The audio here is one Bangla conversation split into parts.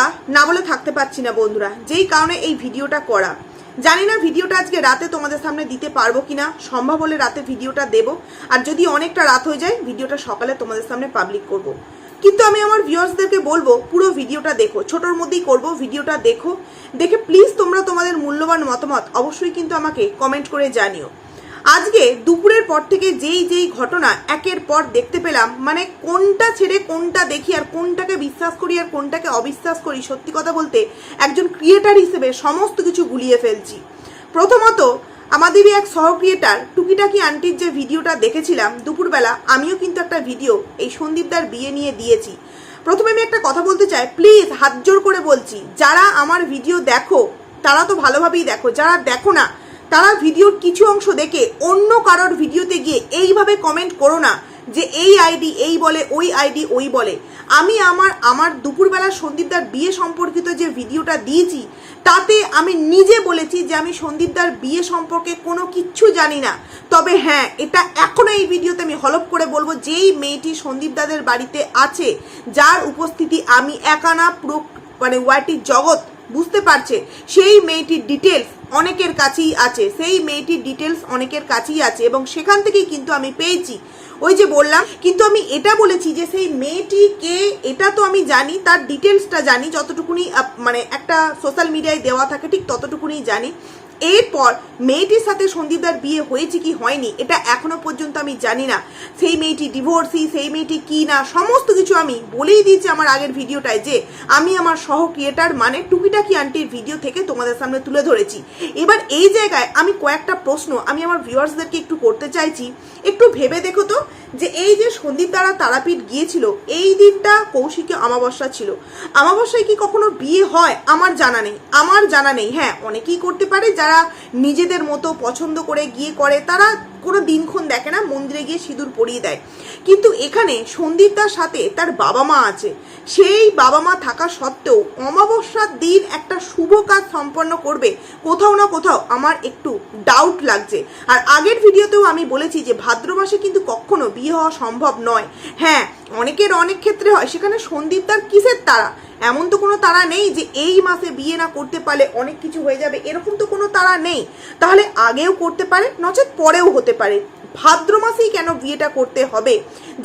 কথা না বলে থাকতে পারছি না, বন্ধুরা। যেই কারণে এই ভিডিওটা করা। জানি না ভিডিওটা আজকে রাতে তোমাদের সামনে দিতে পারব কিনা, সম্ভব হলে রাতে ভিডিওটা দেব। আর যদি অনেকটা রাত হয়ে যায়, ভিডিওটা সকালে তোমাদের সামনে পাবলিক করব। কিন্তু আমি আমার ভিউয়ার্সদেরকে বলব, পুরো ভিডিওটা দেখো। ছোটোর মধ্যেই করব, ভিডিওটা দেখো। দেখে প্লিজ তোমরা তোমাদের মূল্যবান মতামত অবশ্যই কিন্তু আমাকে কমেন্ট করে জানিও। আজকে দুপুরের পর থেকে যেই যেই ঘটনা একের পর দেখতে পেলাম মানে কোনটা ছেড়ে কোনটা দেখি আর কোনটাকে বিশ্বাস করি আর কোনটাকে অবিশ্বাস করি, সত্যি কথা বলতে একজন ক্রিয়েটার হিসেবে সমস্ত কিছু গুলিয়ে ফেলছি। প্রথমত, আমাদেরই এক সহ ক্রিয়েটার টুকিটাকি আন্টির যে ভিডিওটা দেখেছিলাম দুপুরবেলা, আমিও কিন্তু একটা ভিডিও এই সন্দীপদার বিয়ে নিয়ে দিয়েছি। প্রথমে আমি একটা কথা বলতে চাই প্লিজ হাত জোর করে বলছি, যারা আমার ভিডিও দেখো, তারা তো ভালোভাবেই দেখো, যারা দেখো না তারা ভিডিওর কিছু অংশ দেখে অন্য কারোর ভিডিওতে গিয়ে এইভাবে কমেন্ট করো না যে এই আইডি এই বলে, ওই আইডি ওই বলে। আমি আমার আমার দুপুরবেলা সন্দীপদার বিয়ে সম্পর্কিত যে ভিডিওটা দিয়েছি, তাতে আমি নিজে বলেছি যে আমি সন্দীপদার বিয়ে সম্পর্কে কোনো কিচ্ছু জানি না। তবে হ্যাঁ এটা এখনও এই ভিডিওতে আমি হলপ করে বলব, যেই মেয়েটি সন্দীপদাদের বাড়িতে আছে, যার উপস্থিতি আমি একানা পুরো মানে ওয়াইটির জগৎ বুঝতে পারছে। সেই মেয়েটির ডিটেলস অনেকের কাছেই আছে। সেই মেয়েটির ডিটেলস অনেকের কাছেই আছে এবং সেখান থেকেই কিন্তু আমি পেয়েছি। ওই যে বললাম, কিন্তু আমি এটা বলেছি যে সেই মেয়েটি কে এটা তো আমি জানি, তার ডিটেলসটা জানি, যতটুকুনি মানে একটা সোশ্যাল মিডিয়ায় দেওয়া থাকে, ঠিক ততটুকুনি জানি। এরপর মেয়েটির সাথে সন্দীপদার বিয়ে হয়েছে কি হয়নি, এটা এখনও পর্যন্ত আমি জানি না। সেই মেয়েটি ডিভোর্সি সেই মেয়েটি কি না, সমস্ত কিছু আমি বলেই দিয়েছি আমার আগের ভিডিওটায় যে আমি আমার সহ ক্রিয়েটার মানে টুকিটাকি আন্টির ভিডিও থেকে তোমাদের সামনে তুলে ধরেছি। এবার এই জায়গায় আমি কয়েকটা প্রশ্ন আমি আমার ভিউয়ার্সদেরকে একটু করতে চাইছি। একটু ভেবে দেখো তো যে এই যে সন্দীপ দ্বারা তারাপীঠ গিয়েছিল, এই দিনটা কৌশিকে অমাবস্যা ছিল। অমাবস্যায় কি কখনো বিয়ে হয়? আমার জানা নেই, আমার জানা নেই। হ্যাঁ অনেকেই করতে পারে যারা নিজেদের মতো পছন্দ করে গিয়ে করে তারা কোনো দিনক্ষণ দেখে না, মন্দিরে গিয়ে সিঁদুর পরিয়ে দেয়। কিন্তু এখানে সন্দীপদার সাথে তার বাবা মা আছে। সেই বাবা মা থাকা সত্ত্বেও অমাবস্যার দিন একটা শুভ কাজ সম্পন্ন করবে। কোথাও না কোথাও আমার একটু ডাউট লাগছে। আর আগের ভিডিওতেও আমি বলেছি যে ভাদ্র মাসে কিন্তু কখনো বিয়ে হওয়া সম্ভব নয়। হ্যাঁ অনেকের অনেক ক্ষেত্রে হয়, সেখানে সন্দীপদার কিসের তারা এমন তো কোনো তারা নেই যে, এই মাসে বিয়ে না করতে পারলে অনেক কিছু হয়ে যাবে, এরকম তো কোনো তারা নেই। তাহলে আগেও করতে পারে, নচেত পরেও হতে পারে। ভাদ্র মাসেই কেন বিয়েটা করতে হবে?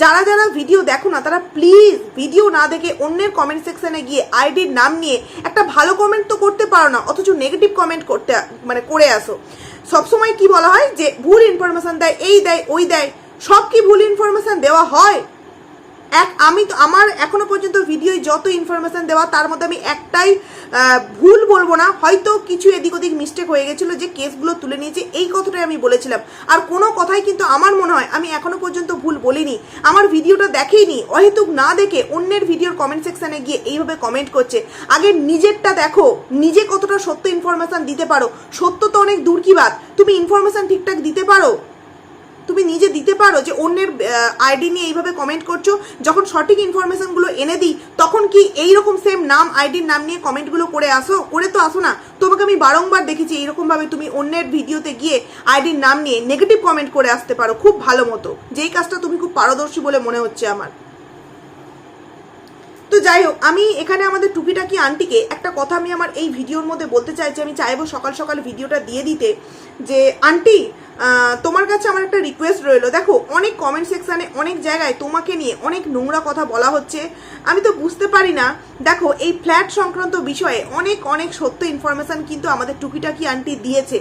যারা যারা ভিডিও দেখো না, তারা প্লিজ ভিডিও না দেখে অন্যের কমেন্ট সেকশনে গিয়ে আইডির নাম নিয়ে একটা ভালো কমেন্ট তো করতে পারো না, অথচ নেগেটিভ কমেন্ট করতে মানে করে আসো। সবসময় কি বলা হয় যে, ভুল ইনফরমেশান দেয়, এই দেয়, ওই দেয়, সব কি ভুল ইনফরমেশান দেওয়া হয়? এক, আমি তো আমার এখনও পর্যন্ত ভিডিওয় যত ইনফরমেশন দেওয়া, তার মধ্যে আমি একটাই ভুল বলব না। হয়তো কিছু এদিক ওদিক মিস্টেক হয়ে গেছিল যে কেসগুলো তুলে নিয়েছে, এই কথাটাই আমি বলেছিলাম। আর কোনো কথাই কিন্তু আমার মনে হয়, আমি এখনও পর্যন্ত ভুল বলিনি। আমার ভিডিওটা দেখেইনি, অহেতুক না দেখে অন্যের ভিডিওর কমেন্ট সেকশানে গিয়ে এইভাবে কমেন্ট করছে। আগে নিজেরটা দেখো, নিজে কতটা সত্য ইনফরমেশন দিতে পারো। সত্য তো অনেক দূর কি বাদ তুমি ইনফরমেশন ঠিকঠাক দিতে পারো? তুমি নিজে দিতে পারো যে অন্যের আইডি নিয়ে এইভাবে কমেন্ট করছ। যখন সঠিক ইনফরমেশনগুলো এনে দিই, তখন কি এই রকম সেম নাম আইডির নাম নিয়ে কমেন্টগুলো করে আসো? করে তো আসো না। তোমাকে আমি বারংবার দেখেছি এইরকমভাবে তুমি অন্যের ভিডিওতে গিয়ে আইডির নাম নিয়ে নেগেটিভ কমেন্ট করে আসতে পারো, খুব ভালো মতো। যেই কাজটা তুমি খুব পারদর্শী বলে মনে হচ্ছে আমার। তো যাই হোক, আমি এখানে আমাদের টুকিটাকি আন্টিকে একটা কথা আমি আমার এই ভিডিওর মধ্যে বলতে চাইছি আমি চাইব সকাল সকাল ভিডিওটা দিয়ে দিতে যে, আন্টি তোমার কাছে আমার একটা রিকোয়েস্ট রইল। দেখো, অনেক কমেন্ট সেকশানে অনেক জায়গায় তোমাকে নিয়ে অনেক নোংরা কথা বলা হচ্ছে। আমি তো বুঝতে পারি না। দেখো, এই ফ্ল্যাট সংক্রান্ত বিষয়ে অনেক অনেক সত্য ইনফরমেশন কিন্তু আমাদের টুকিটাকি আন্টি দিয়েছে।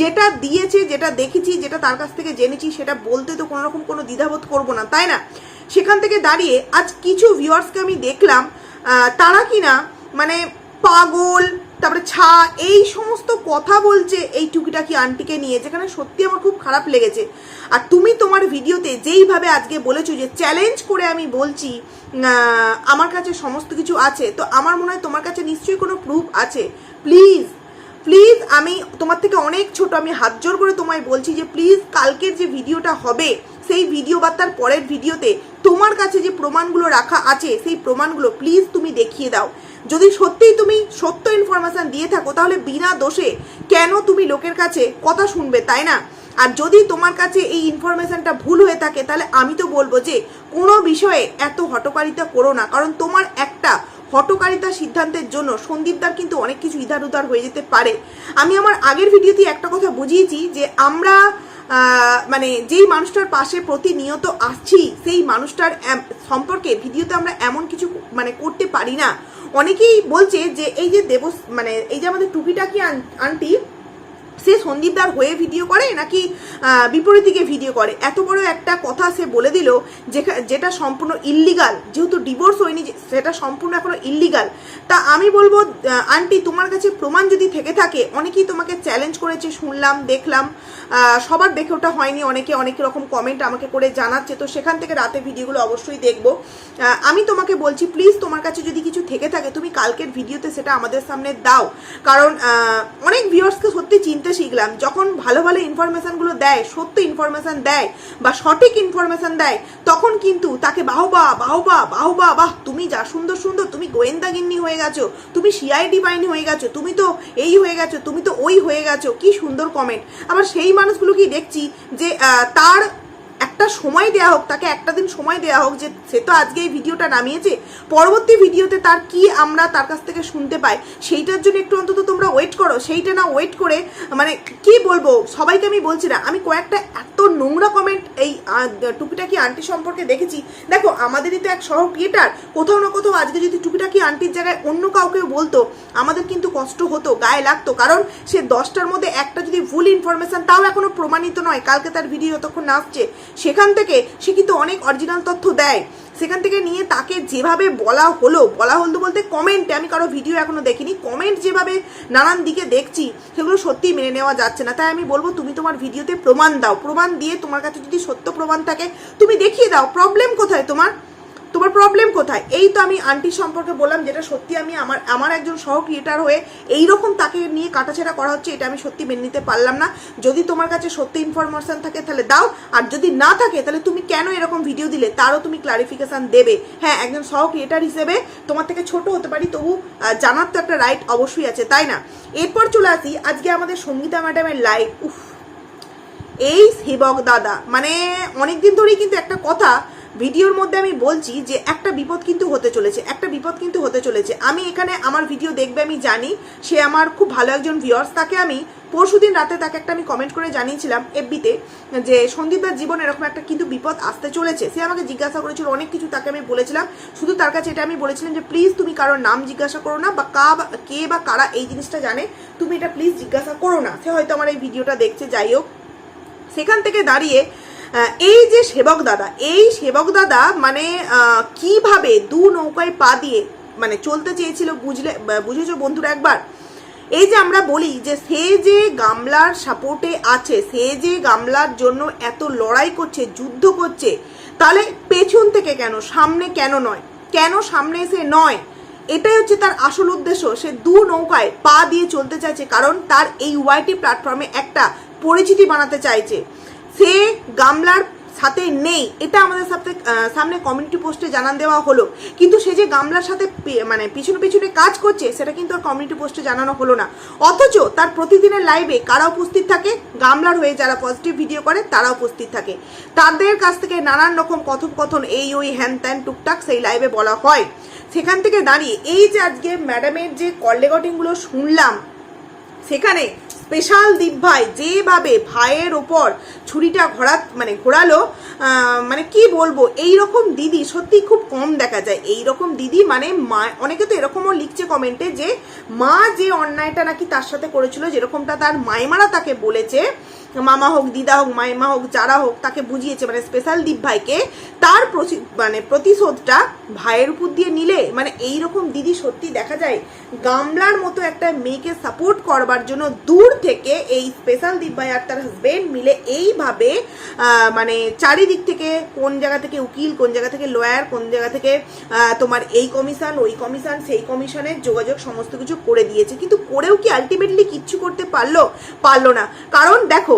যেটা দিয়েছে, যেটা দেখেছি, যেটা তার কাছ থেকে জেনেছি, সেটা বলতে তো কোনো রকম কোনো দ্বিধাবোধ করব না, তাই না? সেখান থেকে দাঁড়িয়ে আজ কিছু ভিউয়ার্সকে আমি দেখলাম তারা কিনা মানে পাগল, তারপরে ছা, এই সমস্ত কথা বলছে এই টুকিটাকি আন্টিকে নিয়ে, যেখানে সত্যি আমার খুব খারাপ লেগেছে। আর তুমি তোমার ভিডিওতে যেইভাবে আজকে বলেছ যে চ্যালেঞ্জ করে আমি বলছি আমার কাছে সমস্ত কিছু আছে, তো আমার মনে হয় তোমার কাছে নিশ্চয়ই কোনো প্রুফ আছে। প্লিজ প্লিজ আমি তোমার থেকে অনেক ছোট, আমি হাত জোর করে তোমায় বলছি যে প্লিজ কালকের যে ভিডিওটা হবে সেই ভিডিও বা তার পরের ভিডিওতে তোমার কাছে যে প্রমাণগুলো রাখা আছে, সেই প্রমাণগুলো প্লিজ তুমি দেখিয়ে দাও। যদি সত্যিই তুমি সত্য ইনফরমেশন দিয়ে থাকো, তাহলে বিনা দোষে কেন তুমি লোকের কাছে কথা শুনবে, তাই না? আর যদি তোমার কাছে এই ইনফরমেশানটা ভুল হয়ে থাকে, তাহলে আমি তো বলব যে কোনো বিষয়ে এত হটকারিতা করো না। কারণ তোমার একটা হটকারিতা সিদ্ধান্তের জন্য সন্দীপদার কিন্তু অনেক কিছু ইধার উধার হয়ে যেতে পারে। আমি আমার আগের ভিডিওতে একটা কথা বুঝিয়েছি যে আমরা মানে যেই মানুষটার পাশে প্রতিনিয়ত আসছি, সেই মানুষটার সম্পর্কে ভিডিওতে আমরা এমন কিছু মানে করতে পারি না। অনেকেই বলছে যে, এই যে দেব মানে এই যে আমাদের টুকিটাকি আন- আন্টি সে সন্দীপদার হয়ে ভিডিও করে নাকি বিপরীত দিকে ভিডিও করে? এত বড় একটা কথা সে বলে দিল যেটা সম্পূর্ণ ইল্লিগাল যেহেতু ডিভোর্স হয়নি, সেটা সম্পূর্ণ এখনও ইল্লিগাল তা আমি বলব আন্টি তোমার কাছে প্রমাণ যদি থেকে থাকে, অনেকেই তোমাকে চ্যালেঞ্জ করেছে, শুনলাম, দেখলাম সবার দেখে ওটা হয়নি, অনেকে অনেক রকম কমেন্ট আমাকে করে জানাচ্ছে, তো সেখান থেকে রাতে ভিডিওগুলো অবশ্যই দেখব। আমি তোমাকে বলছি প্লিজ তোমার কাছে যদি কিছু থেকে থাকে, তুমি কালকের ভিডিওতে সেটা আমাদের সামনে দাও। কারণ অনেক ভিউয়ার্সকে সত্যি চিনতে শিখলাম, যখন ভালো ভালো ইনফরমেশানগুলো দেয়, সত্য ইনফরমেশান দেয় বা সঠিক ইনফরমেশান দেয়, তখন কিন্তু তাকে বাহবা বাহবা বাহবা, বাহ, তুমি যা সুন্দর সুন্দর, তুমি গোয়েন্দাগিন্নি হয়ে গেছো, তুমি সিআইডি বাহিনী হয়ে গেছো, তুমি তো এই হয়ে গেছো, তুমি তো ওই হয়ে গেছো, কি সুন্দর কমেন্ট আবার সেই মানুষগুলোকেই দেখছি যে তার একটা সময় দেওয়া হোক, তাকে একটা দিন সময় দেওয়া হোক যে সে তো আজকে এই ভিডিওটা নামিয়েছে, পরবর্তী ভিডিওতে তার কি আমরা তার কাছ থেকে শুনতে পাই, সেইটার জন্য একটু অন্তত তোমরা ওয়েট করো, সেইটা না ওয়েট করে মানে কি বলব, সবাইকে আমি বলছি না, আমি কয়েকটা এত নোংরা কমেন্ট এই টুকিটাকি আন্টি সম্পর্কে দেখেছি। দেখো, আমাদেরই তো এক সহ ক্রিয়েটার কোথাও না কোথাও আজকে যদি টুকিটাকি আন্টির জায়গায় অন্য কাউকে বলতো, আমাদের কিন্তু কষ্ট হতো, গায়ে লাগতো, কারণ সে দশটার মধ্যে একটা যদি ভুল ইনফরমেশন তাও এখনও প্রমাণিত নয়, কালকে তার ভিডিও যতক্ষণ আসছে সেখান থেকে সে কিন্তু অনেক অরিজিনাল তথ্য দেয়। সেখান থেকে নিয়ে তাকে যেভাবে বলা হলো বলা হলো বলতে কমেন্টে আমি কারও ভিডিও এখনও দেখিনি কমেন্ট যেভাবে নানান দিকে দেখছি, সেগুলো সত্যিই মেনে নেওয়া যাচ্ছে না। তাই আমি বলব, তুমি তোমার ভিডিওতে প্রমাণ দাও। প্রমাণ দিয়ে তোমার কাছে যদি সত্য প্রমাণ থাকে, তুমি দেখিয়ে দাও। প্রবলেম কোথায় তোমার? তোমার প্রবলেম কোথায়? এই তো আমি আন্টি সম্পর্কে বললাম, যেটা সত্যি আমি আমার আমার একজন সহ ক্রিয়েটার হয়ে এই রকম তাকে নিয়ে কাটাছেড়া করা হচ্ছে, এটা আমি সত্যি মেনে নিতে পারলাম না। যদি তোমার কাছে সত্যি ইনফরমেশন থাকে, তাহলে দাও। আর যদি না থাকে, তাহলে তুমি কেন এরকম ভিডিও দিলে? তারও তুমি ক্লারিফিকেশান দেবে। হ্যাঁ একজন সহ ক্রিয়েটার হিসেবে তোমার থেকে ছোট হতে পারি, তবু জানার তো একটা রাইট অবশ্যই আছে, তাই না? এরপর চলে আসি, আজকে আমাদের সঙ্গীতা ম্যাডামের লাইভ উফ, এই সেবক দাদা মানে অনেক দিন ধরেই কিন্তু একটা কথা ভিডিওর মধ্যে আমি বলছি যে একটা বিপদ কিন্তু হতে চলেছে, একটা বিপদ কিন্তু হতে চলেছে। আমি এখানে আমার ভিডিও দেখবে, আমি জানি, সে আমার খুব ভালো একজন ভিউয়ার্স তাকে আমি পরশুদিন রাতে তাকে একটা আমি কমেন্ট করে জানিয়েছিলাম এফবিতে যে, সন্দীপদার জীবন এরকম একটা কিন্তু বিপদ আসতে চলেছে। সে আমাকে জিজ্ঞাসা করেছিল, অনেক কিছু তাকে আমি বলেছিলাম। শুধু তার কাছে এটা আমি বলেছিলাম যে, প্লিজ তুমি কারোর নাম জিজ্ঞাসা করো না বা কা বা- কে বা কারা এই জিনিসটা জানে। তুমি এটা প্লিজ জিজ্ঞাসা করো না। সে হয়তো আমার এই ভিডিওটা দেখছে, যাই হোক। সেখান থেকে দাঁড়িয়ে এই যে সেবক দাদা, এই সেবক দাদা মানে কীভাবে দু নৌকায় পা দিয়ে মানে চলতে চেয়েছিল বুঝলে বুঝেছ বন্ধুরা একবার? এই যে আমরা বলি যে সে যে গামলার সাপোর্টে আছে, সে যে গামলার জন্য এত লড়াই করছে, যুদ্ধ করছে, তাহলে পেছন থেকে কেন, সামনে কেন নয়? কেন সামনে এসে নয়? এটাই হচ্ছে তার আসল উদ্দেশ্য। সে দু নৌকায় পা দিয়ে চলতে চাইছে, কারণ তার এই ওয়াইটি প্ল্যাটফর্মে একটা পরিচিতি বানাতে চাইছে। সে গামলার সাথে নেই, এটা আমাদের সাথে সামনে কমিউনিটি পোস্টে জানান দেওয়া হলো। কিন্তু সে যে গামলার সাথে মানে পিছনে পিছনে কাজ করছে, সেটা কিন্তু আর কমিউনিটি পোস্টে জানানো হলো না। অথচ তার প্রতিদিনের লাইভে কারা উপস্থিত থাকে? গামলার হয়ে যারা পজিটিভ ভিডিও করে, তারা উপস্থিত থাকে। তাদের কাছ থেকে নানান রকম কথোপকথন এই, ওই, হ্যান, ত্যান, টুকটাক সেই লাইভে বলা হয়। সেখান থেকে দাঁড়িয়ে এই যে আজকে ম্যাডামের যে কল রেকর্ডিংগুলো শুনলাম, সেখানে স্পেশাল দীপ ভাই যেভাবে ভাইয়ের ওপর ছুরিটা ঘোরা মানে ঘোরালো মানে কি বলব এই রকম দিদি সত্যি খুব কম দেখা যায়। এই রকম দিদি মানে মা, অনেকে তো এরকমও লিখছে কমেন্টে যে মা যে অন্যায়টা নাকি তার সাথে করেছিল, যেরকমটা তার মাইমারা তাকে বলেছে, মামা হোক, দিদা হোক, মাইমা হোক, যারা হোক, তাকে বুঝিয়েছে মানে স্পেশাল দীপ ভাইকে, তার মানে প্রতিশোধটা ভাইয়ের উপর দিয়ে নিলে মানে এই রকম দিদি সত্যি দেখা যায়, গামলার মতো একটা মেয়েকে সাপোর্ট করবার জন্য দূর থেকে এই স্পেশাল দীপ ভাই আর তার হাজবেন্ড মিলে এইভাবে মানে চারিদিক থেকে কোন জায়গা থেকে উকিল, কোন জায়গা থেকে লয়ার কোন জায়গা থেকে তোমার এই কমিশন ওই কমিশন সেই কমিশনের যোগাযোগ সমস্ত কিছু করে দিয়েছে। কিন্তু করেও কি আলটিমেটলি কিচ্ছু করতে পারল? পারল না। কারণ দেখো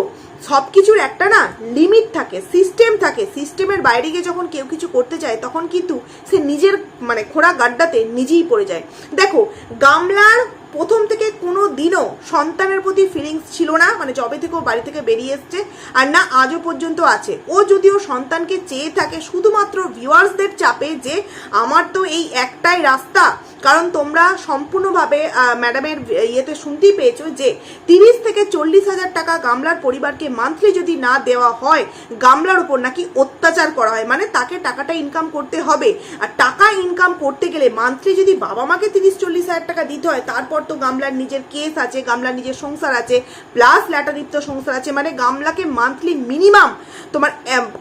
সব কিছুর একটা না লিমিট থাকে সিস্টেম থাকে। সিস্টেমের বাইরে গিয়ে যখন কেউ কিছু করতে চায়, তখন কিন্তু সে নিজের মানে খোড়া গাড্ডাতে নিজেই পড়ে যায়। দেখো, গামলার প্রথম থেকে কোনো দিনও সন্তানের প্রতি ফিলিংস ছিল না মানে জবে থেকে ও বাড়ি থেকে বেরিয়ে এসছে, আর না আজও পর্যন্ত আছে। ও যদিও সন্তানকে চেয়ে থাকে শুধুমাত্র ভিউয়ার্সদের চাপে যে আমার তো এই একটাই রাস্তা, কারণ তোমরা সম্পূর্ণভাবে ম্যাডামের ইয়েতে শুনতেই পেয়েছ যে তিরিশ থেকে চল্লিশ হাজার টাকা গামলার পরিবারকে মান্থলি যদি না দেওয়া হয়, গামলার উপর নাকি অত্যাচার করা হয় মানে তাকে টাকাটা ইনকাম করতে হবে। আর টাকা ইনকাম করতে গেলে মান্থলি যদি বাবা মাকে তিরিশ চল্লিশ হাজার টাকা দিতে হয়, তারপর তো গামলার নিজের কেস আছে, গামলার নিজের সংসার আছে প্লাস ল্যাটারিপ্ত সংসার আছে মানে গামলাকে মান্থলি মিনিমাম তোমার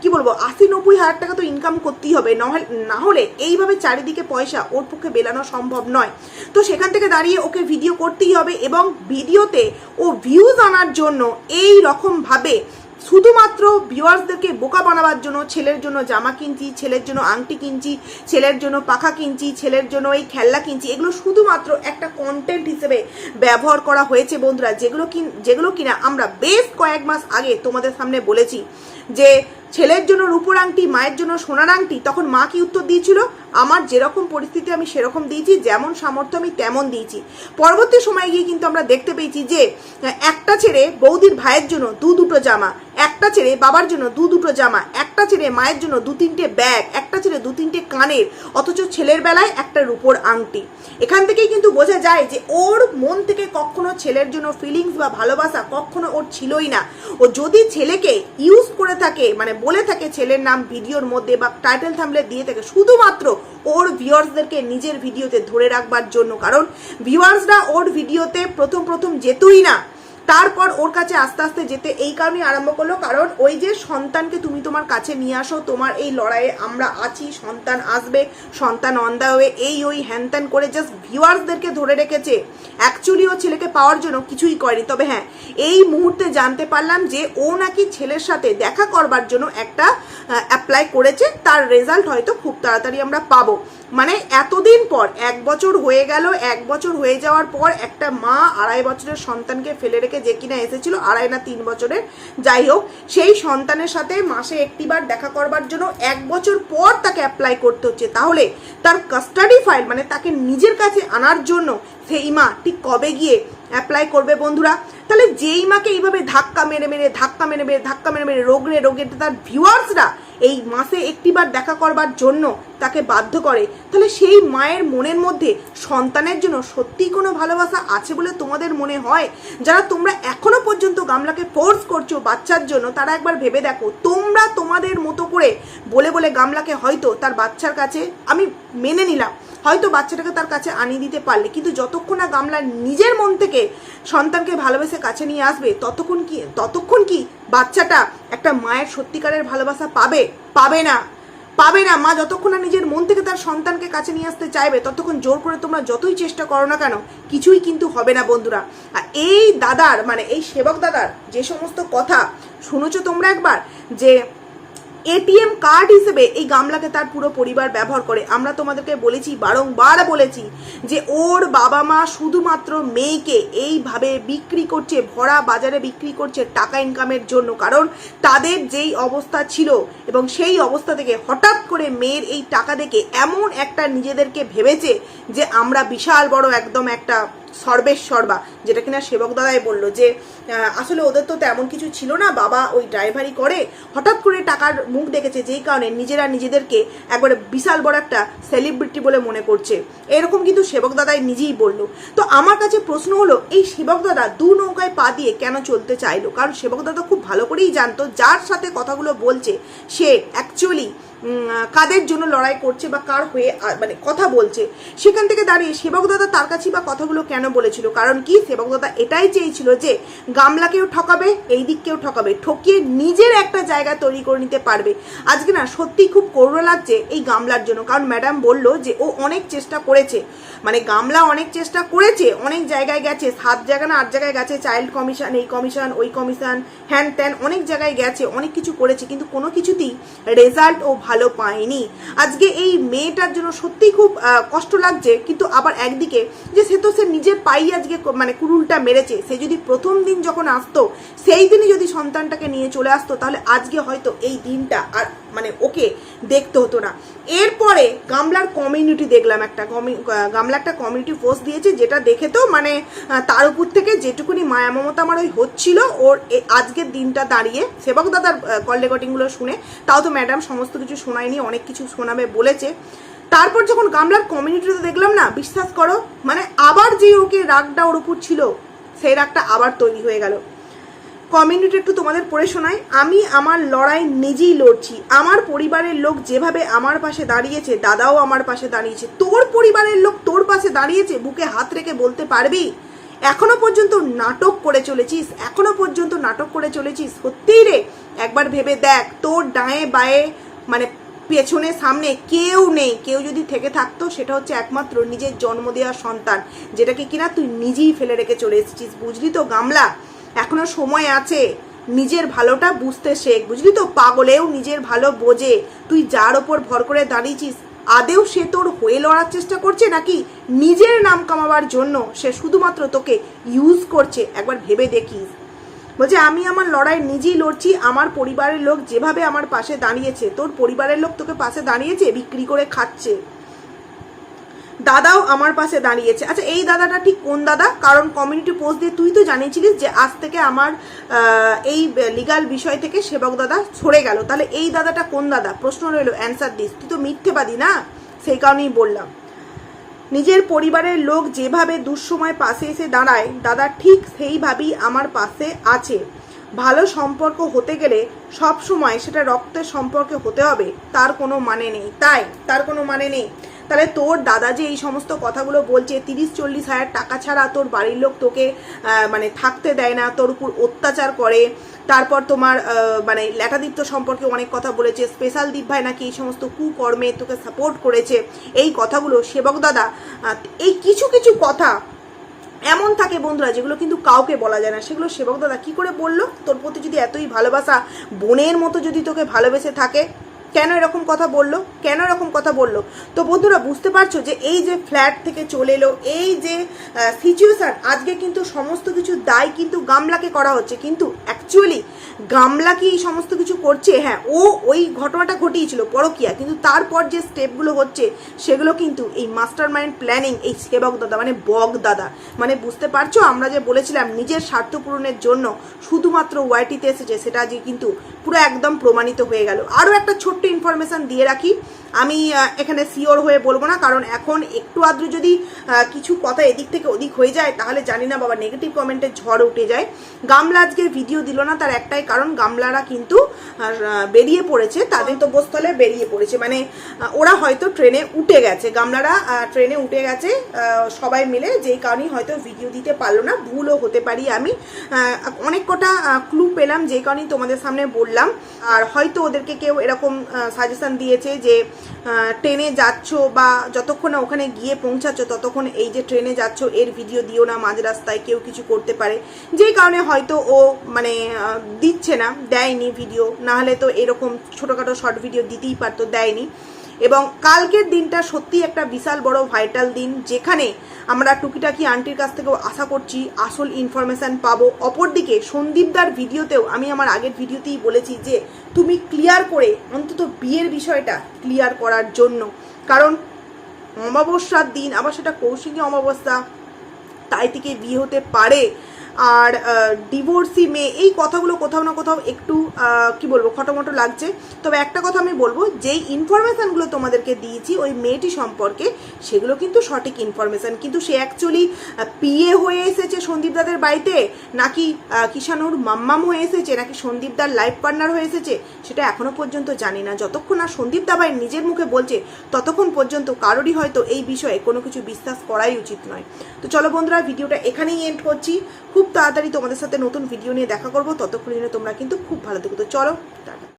কি বলব আশি নব্বই হাজার টাকা তো ইনকাম করতেই হবে। না হলে এইভাবে চারিদিকে পয়সা ওর পক্ষে বেলানো সম্ভব নয়। তো সেখান থেকে দাঁড়িয়ে ওকে ভিডিও করতেই হবে এবং ভিডিওতে ও ভিউজ আনার জন্য এই রকম ভাবে শুধুমাত্র ভিওয়ার্সদেরকে বোকা বানাবার জন্য, ছেলের জন্য জামা কিনছি, ছেলের জন্য আংটি কিনছি, ছেলের জন্য পাখা কিনছি, ছেলের জন্য এই খেলনা কিনছি, এগুলো শুধুমাত্র একটা কন্টেন্ট হিসেবে ব্যবহার করা হয়েছে বন্ধুরা, যেগুলো কিন, যেগুলো কিনা আমরা বেশ কয়েক মাস আগে তোমাদের সামনে বলেছি যে ছেলের জন্য রূপোর আংটি, মায়ের জন্য সোনার আংটি, তখন মা কি উত্তর দিয়েছিল? আমার যেরকম পরিস্থিতি আমি সেরকম দিয়েছি, যেমন সামর্থ্য আমি তেমন দিয়েছি। পরবর্তী সময়ে গিয়ে কিন্তু আমরা দেখতে পেয়েছি যে, একটা ছেড়ে বৌদির ভাইয়ের জন্য দু দুটো জামা, একটা ছেড়ে বাবার জন্য দু দুটো জামা, একটা ছেড়ে মায়ের জন্য দু তিনটে ব্যাগ, একটা ছেড়ে দু তিনটে কানের, অথচ ছেলের বেলায় একটা রূপোর আংটি। এখান থেকেই কিন্তু বোঝা যায় যে, ওর মন থেকে কখনো ছেলের জন্য ফিলিংস বা ভালোবাসা কখনো ওর ছিলই না। ও যদি ছেলেকে ইউজ করে থাকে মানে বলে থাকে ছেলের নাম ভিডিওর মধ্যে বা টাইটেল থামলে দিয়ে থাকে। শুধুমাত্র ওর ভিউয়ার্সদেরকে নিজের ভিডিওতে ধরে রাখবার জন্য। কারণ ভিউয়ার্সরা ওর ভিডিওতে প্রথম প্রথম যেতই না তারপর ওর কাছে আস্তে আস্তে যেতে এই কারণেই আরম্ভ করল, কারণ ওই যে সন্তানকে তুমি তোমার কাছে নিয়ে আসো, তোমার এই লড়াইয়ে আমরা আছি, সন্তান আসবে, সন্তান অন্দা হয়ে এই ওই হ্যান করে জাস্ট ভিউয়ার্সদেরকে ধরে রেখেছে। অ্যাকচুয়ালি ও ছেলেকে পাওয়ার জন্য কিছুই করেনি, তবে হ্যাঁ এই মুহূর্তে জানতে পারলাম যে ও নাকি ছেলের সাথে দেখা করবার জন্য একটা অ্যাপ্লাই করেছে, তার রেজাল্ট হয়তো খুব তাড়াতাড়ি আমরা পাবো। মানে এতদিন পর, এক বছর হয়ে গেল, এক বছর হয়ে যাওয়ার পর একটা মা আড়াই বছরের সন্তানকে ফেলে রেখে যে কিনা এসেছিল, আড়াই না তিন বছরের। যাই হোক, সেই সন্তানের সাথে মাসে একটিবার দেখা করবার জন্য এক বছর পর তাকে অ্যাপ্লাই করতে হচ্ছে। তাহলে তার কাস্টাডি ফাইল মানে তাকে নিজের কাছে আনার জন্য সেই মা ঠিক কবে গিয়ে অ্যাপ্লাই করবে বন্ধুরা? তাহলে যেই মাকে এইভাবে ধাক্কা মেরে মেরে, ধাক্কা মেরে মেরে, ধাক্কা মেরে মেরে রোগ রোগরে রোগের তার ভিউয়ার্সরা এই মাসে একটিবার দেখা করবার জন্য তাকে বাধ্য করে, তাহলে সেই মায়ের মনের মধ্যে সন্তানের জন্য সত্যিই কোনো ভালোবাসা আছে বলে তোমাদের মনে হয়? যারা তোমরা এখনও পর্যন্ত গামলাকে ফোর্স করছ বাচ্চার জন্য, তারা একবার ভেবে দেখো। তোমরা তোমাদের মতো করে বলে বলে গামলাকে হয়তো তার বাচ্চার কাছে, আমি মেনে নিলাম, হয়তো বাচ্চাটাকে তার কাছে আনিয়ে দিতে পারলে, কিন্তু যতক্ষণ না গামলা নিজের মন থেকে সন্তানকে ভালোবেসে কাছে নিয়ে আসবে, ততক্ষণ কি ততক্ষণ কি বাচ্চাটা একটা মায়ের সত্যিকারের ভালোবাসা পাবে? পাবে না। পাবে না। মা যতক্ষণ না নিজের মন থেকে তার সন্তানকে কাছে নিয়ে আসতে চাইবে, ততক্ষণ জোর করে তোমরা যতই চেষ্টা করো না কেন, কিছুই কিন্তু হবে না বন্ধুরা। আর এই দাদার মানে এই সেবক দাদার যে সমস্ত কথা শুনেছ তোমরা একবার, যে এটিএম কার্ড হিসেবে এই গামলাকে তার পুরো পরিবার ব্যবহার করে। আমরা তোমাদেরকে বলেছি, বারংবার বলেছি যে ওর বাবা মা শুধুমাত্র মেয়েকে এইভাবে বিক্রি করছে, ভরা বাজারে বিক্রি করছে টাকা ইনকামের জন্য। কারণ তাদের যেই অবস্থা ছিল এবং সেই অবস্থা থেকে হঠাৎ করে মেয়ের এই টাকা দেখে এমন একটা নিজেদেরকে ভেবেছে যে আমরা বিশাল বড় একদম একটা সর্বেশ্বরবা, যেটা কিনা সেবক দাদাই বলল যে আসলে ওদের তো তেমন কিছু ছিল না, বাবা ওই ড্রাইভারি করে। হঠাৎ করে টাকার মুখ দেখেছে, যেই কারণে নিজেরা নিজেদেরকে একবারে বিশাল বড় একটা সেলিব্রিটি বলে মনে করছে। এরকম কিন্তু সেবক দাদাই নিজেই বলল। তো আমার কাছে প্রশ্ন হলো, এই সেবক দাদা দু নৌকায় পা দিয়ে কেন চলতে চাইলো? কারণ সেবক দাদা খুব ভালো করেই জানতো, যার সাথে কথাগুলো বলছে, সে অ্যাকচুয়ালি কাদের জন্য লড়াই করছে বা কার হয়ে মানে কথা বলছে। সেখান থেকে দাঁড়িয়ে সেবক দাদা তার কাছেই বা কথাগুলো কেন বলেছিল? কারণ কি? সেবক দাদা এটাই চেয়েছিল যে গামলাকেও ঠকাবে এই দিককেও ঠকাবে, ঠকিয়ে নিজের একটা জায়গা তৈরি করে নিতে পারবে। আজকে না সত্যি খুব করুণা লাগছে এই গামলার জন্য। কারণ ম্যাডাম বলল যে ও অনেক চেষ্টা করেছে। মানে গামলা অনেক চেষ্টা করেছে, অনেক জায়গায় গেছে, সাত জায়গা না, আট জায়গায় গেছে, চাইল্ড কমিশন, এই কমিশন, ওই কমিশন, হ্যান ত্যান অনেক জায়গায় গেছে, অনেক কিছু করেছে, কিন্তু কোনো কিছুতেই রেজাল্ট ও ভালো পায়নি। আজকে এই মেয়েটার জন্য সত্যিই খুব কষ্ট লাগছে, কিন্তু আবার একদিকে যে সে তো সে নিজের পাই আজকে মানে কুরুলটা মেরেছে, সে যদি প্রথম দিন যখন আসতো, সেই দিনই যদি সন্তানটাকে নিয়ে চলে আসতো, তাহলে আজকে হয়তো এই দিনটা আর মানে ওকে দেখতে হতো না। এরপরে গামলার কমিউনিটি দেখলাম একটা গামলা একটা কমিউনিটি পোস্ট দিয়েছে, যেটা দেখে তো মানে তার উপর থেকে যেটুকুনি মায়া মমতা আমার ওই হচ্ছিল, ওর আজকের দিনটা দাঁড়িয়ে। সেবক দাদার কল রেকর্ডিংগুলো শুনে, তাও তো ম্যাডাম সমস্ত কিছু শোনায়নি, অনেক কিছু শোনাবে বলেছে। তারপর যখন গামলার কমিউনিটিতে দেখলাম না, বিশ্বাস করো মানে আবার যে ওকে রাগটা ওর উপর ছিল, সেই রাগটা আবার তৈরি হয়ে গেল। কমিউনিটি একটু তোমাদের পড়ে শোনাই। আমি আমার লড়াই নিজেই লড়ছি। আমার পরিবারের লোক যেভাবে আমার পাশে দাঁড়িয়েছে, দাদাও আমার পাশে দাঁড়িয়েছে। তোর পরিবারের লোক তোর পাশে দাঁড়িয়েছে, বুকে হাত রেখে বলতে পারবি? এখনও পর্যন্ত নাটক করে চলেছিস, এখনও পর্যন্ত নাটক করে চলেছিস? সত্যিই রে, একবার ভেবে দেখ, তোর ডায়ে বায়ে মানে পেছনে, সামনে কেউ নেই। কেউ যদি থেকে থাকতো, সেটা হচ্ছে একমাত্র নিজের জন্ম দেওয়া সন্তান, যেটাকে কিনা তুই নিজেই ফেলে রেখে চলে এসেছিস। বুঝলি তো, গামলা? এখনও সময় আছে। নিজের ভালোটা বুঝতে শেখ। বুঝলি তো, পাগলেও নিজের ভালো বোঝে। তুই যার ওপর ভর করে দাঁড়িয়েছিস, আদেও সে তোর হয়ে লড়ার চেষ্টা করছে নাকি নিজের নাম কামাবার জন্য সে শুধুমাত্র তোকে ইউজ করছে? একবার ভেবে দেখিস। বলছে, আমি আমার লড়াই নিজেই লড়ছি, আমার পরিবারের লোক যেভাবে আমার পাশে দাঁড়িয়েছে, তোর পরিবারের লোক তোকে পাশে দাঁড়িয়েছে, বিক্রি করে খাচ্ছে। দাদাও আমার পাশে দাঁড়িয়েছে। আচ্ছা এই দাদাটা ঠিক কোন দাদা? কারণ কমিউনিটি পোস্ট দিয়ে তুই তো জানিয়েছিলিস যে আজ থেকে আমার এই লিগাল বিষয় থেকে সেবক দাদা সরে গেল। তাহলে এই দাদাটা কোন দাদা? প্রশ্ন রইল অ্যান্সার দিস। তুই তো মিথ্যেবাদী না? সেই কারণেই বললাম। নিজের পরিবারের লোক যেভাবে দুঃসময় পাশে এসে দাঁড়ায়, দাদা ঠিক সেইভাবেই আমার পাশে আছে। ভালো সম্পর্ক হতে গেলে সব সময় সেটা রক্তের সম্পর্কে হতে হবে, তার কোনো মানে নেই। তাই, তার কোনো মানে নেই। তাহলে তোর দাদা যে এই সমস্ত কথাগুলো বলছে, তিরিশ চল্লিশ হাজার টাকা ছাড়া তোর বাড়ির লোক তোকে মানে থাকতে দেয় না, তোর উপর অত্যাচার করে তারপর তোমার মানে ল্যাটাদীপ্ত সম্পর্কে অনেক কথা বলেছে স্পেশাল দীপ ভাই নাকি এই সমস্ত কুকর্মে তোকে সাপোর্ট করেছে। এই কথাগুলো সেবক দাদা এই কিছু কিছু কথা এমন থাকে বন্ধুরা যেগুলো কিন্তু কাউকে বলা যায় না। সেগুলো সেবক দাদা কী করে বলল? তোর প্রতি যদি এতই ভালোবাসা, বোনের মতো যদি তোকে ভালোবেসে থাকে কেন এরকম কথা বলল? কেন এরকম কথা বলল? তো বন্ধুরা, বুঝতে পারছ যে এই যে ফ্ল্যাট থেকে চলে এলো, এই যে সিচুয়েশন আজকে কিন্তু সমস্ত কিছু দায় কিন্তু গামলাকে করা হচ্ছে। কিন্তু অ্যাকচুয়ালি গামলা কি এই সমস্ত কিছু করছে? হ্যাঁ ও ওই ঘটনাটা ঘটিয়েছিল পরকিয়া। কিন্তু তারপর যে স্টেপগুলো হচ্ছে, সেগুলো কিন্তু এই মাস্টার মাইন্ড প্ল্যানিং এই সেবক দাদা মানে বগ দাদা। মানে বুঝতে পারছ, আমরা যে বলেছিলাম নিজের স্বার্থ পূরণের জন্য শুধুমাত্র ওয়াইটিতে এসেছে, সেটা যে কিন্তু পুরো একদম প্রমাণিত হয়ে গেল। আরও একটা ছোট্ট ইনফরমেশন দিয়ে রাখি। আমি এখানে সিওর হয়ে বলব না, কারণ এখন একটু আদ্র যদি কিছু কথা এদিক থেকে ওদিক হয়ে যায়, তাহলে জানি না বাবা নেগেটিভ কমেন্টের ঝড় উঠে যায়। গামলা আজকে ভিডিও দিল না, তার একটাই কারণ, গামলারা কিন্তু বেরিয়ে পড়েছে, তাদের তো বস্থলে বেরিয়ে পড়েছে। মানে ওরা হয়তো ট্রেনে উঠে গেছে, গামলারা ট্রেনে উঠে গেছে সবাই মিলে, যেই কারণেই হয়তো ভিডিও দিতে পারল না, ভুলও হতে পারি আমি। অনেক কটা ক্লু পেলাম যে কারণেই তোমাদের সামনে বললাম। আর হয়তো ওদেরকে কেউ এরকম সাজেশন দিয়েছে যে ট্রেনে যাচ্ছ বা যতক্ষণ না ওখানে গিয়ে পৌঁছাচ্ছ, ততক্ষণ এই যে ট্রেনে যাচ্ছ, এর ভিডিও দিও না, মাঝ রাস্তায় কেউ কিছু করতে পারে। যেই কারণে হয়তো ও মানে দিচ্ছে না, দেয়নি ভিডিও না হলে তো এরকম ছোটোখাটো শর্ট ভিডিও দিতেই পারতো, দেয়নি। এবং কালকের দিনটা সত্যি একটা বিশাল বড় ভাইটাল দিন, যেখানে আমরা টুকিটাকি আন্টির কাছ থেকেও আশা করছি আসল ইনফরমেশান পাবো। অপরদিকে সন্দীপদার ভিডিওতেও আমি আমার আগের ভিডিওতেই বলেছি যে তুমি ক্লিয়ার করে অন্তত বিয়ের বিষয়টা ক্লিয়ার করার জন্য। কারণ অমাবস্যার দিন, আবার সেটা কৌশিকী অমাবস্যা, তাই থেকে বিয়ে হতে পারে। আর ডিভোর্সি মেয়ে, এই কথাগুলো কোথাও না কোথাও একটু কি বলব, খটোমটো লাগছে। তবে একটা কথা আমি বলব, যেই ইনফরমেশানগুলো তোমাদেরকে দিয়েছি, ওই মেয়েটি সম্পর্কে, সেগুলো কিন্তু সঠিক ইনফরমেশান কিন্তু সে অ্যাকচুয়ালি পিএ হয়ে এসেছে সন্দীপদাদের বাড়িতে? নাকি কিষানুর মাম্মাম হয়ে এসেছে? নাকি সন্দীপদার লাইফ পার্টনার হয়ে এসেছে? সেটা এখনও পর্যন্ত জানি না। যতক্ষণ না সন্দীপ দাবাই নিজের মুখে বলছে, ততক্ষণ পর্যন্ত কারোরই হয়তো এই বিষয়ে কোনো কিছু বিশ্বাস করাই উচিত নয়। তো চলো বন্ধুরা, ভিডিওটা এখানেই এন্ড করছি। খুব তাড়াতাড়ি তোমাদের সাথে নতুন ভিডিও নিয়ে দেখা করব। ততক্ষণ তোমরা কিন্তু খুব ভালো থেকো। তো চলো